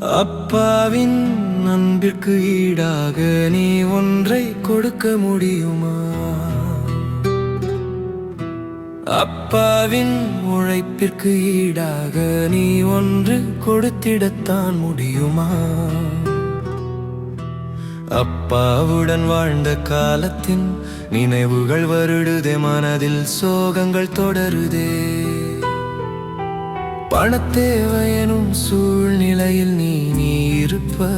அப்பாவின் அன்பிற்கு ஈடாக நீ ஒன்றை கொடுக்க முடியுமா? அப்பாவின் உழைப்பிற்கு ஈடாக நீ ஒன்று கொடுத்திடத்தான் முடியுமா? அப்பாவுடன் வாழ்ந்த காலத்தின் நினைவுகள் வருடுதே மனதில் சோகங்கள் தொடருதே. பணத்தேவையனும் சூழ்நிலையில் நீ நீ இருப்ப.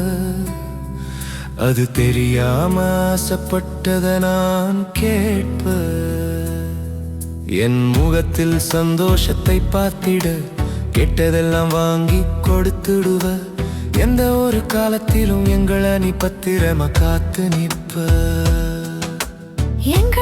அது தெரியாம ஆசைப்பட்டத நான் கேட்ப. என் முகத்தில் சந்தோஷத்தை பார்த்திட கெட்டதெல்லாம் வாங்கி கொடுத்துடுவ. எந்த ஒரு காலத்திலும் எங்களை நீ பத்திரமா காத்து நிற்ப. எங்களுக்கு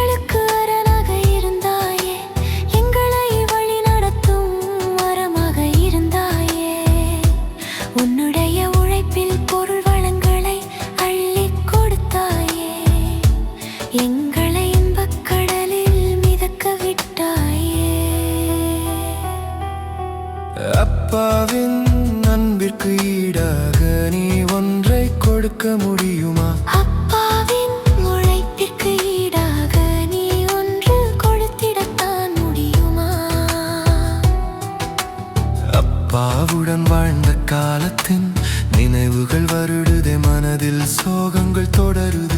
ஈடாக நீ ஒன்றை கொடுக்க முடியுமா? அப்பாவின் உழைப்பிற்கு ஈடாக நீ ஒன்று கொடுத்திடத்தான் முடியுமா? அப்பாவுடன் வாழ்ந்த காலத்தின் நினைவுகள் வருடுதே மனதில் சோகங்கள் தொடருதே.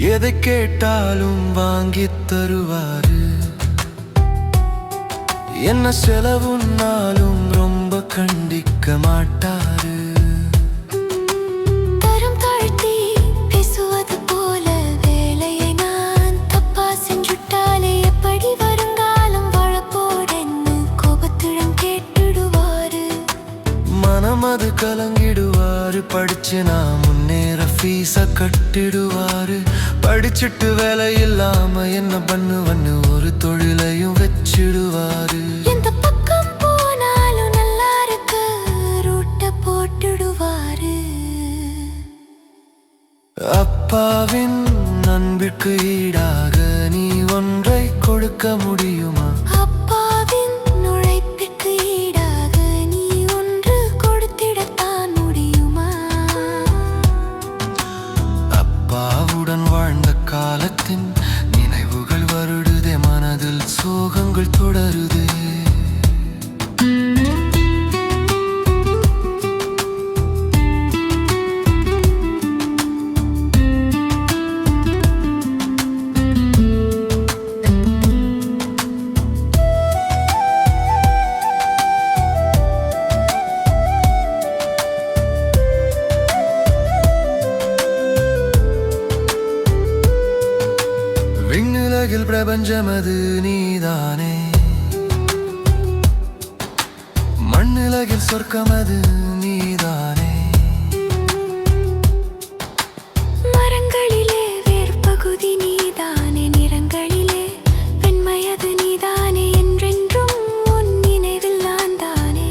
எதை கேட்டாலும் வாங்கித் தருவாரு? என்ன செலவுன்னாலும் ரொம்ப கண்டிக்க மாட்டாரு. தரம் தாழ்த்தி பேசுவது போல வேலையை நான் தப்பா செஞ்சுட்டாலே எப்படி வருங்காலம் வாழப்போறேன்னு கோபத்துடன் கேட்டுடுவாரு. மனம் அது கலங்கிடுவாரு படிச்சு நான் முன்னேற ஃபீஸ கட்டிடுவாரு. படிச்சுட்டு வேலை இல்லாம என்ன பண்ணுவன்னு ஒரு தொழிலையும் பிரபஞ்சமது நீதானே. மண்ணுலகில் சொர்க்கமது நீதானே. மரங்களிலே வேர்பகுதி நீதானே நிறங்களிலே வெண்மையது நீதானே என்றென்றும் உன் நினைவில் நான் தானே.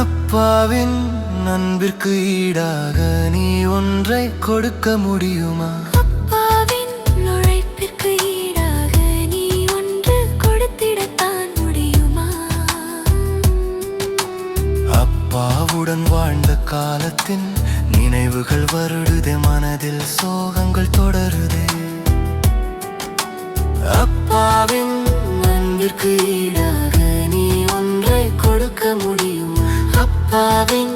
அப்பாவின் அன்பிற்கு ஈடாக நீ ஒன்றை கொடுக்க முடியுமா? உன்னுடன் வாழ்ந்த காலத்தின் நினைவுகள் வருடுதே மனதில் சோகங்கள் தொடருதே. அப்பாவின் அன்பிற்கு ஈடாக நீ ஒன்றை கொடுக்க முடியும். அப்பாவின்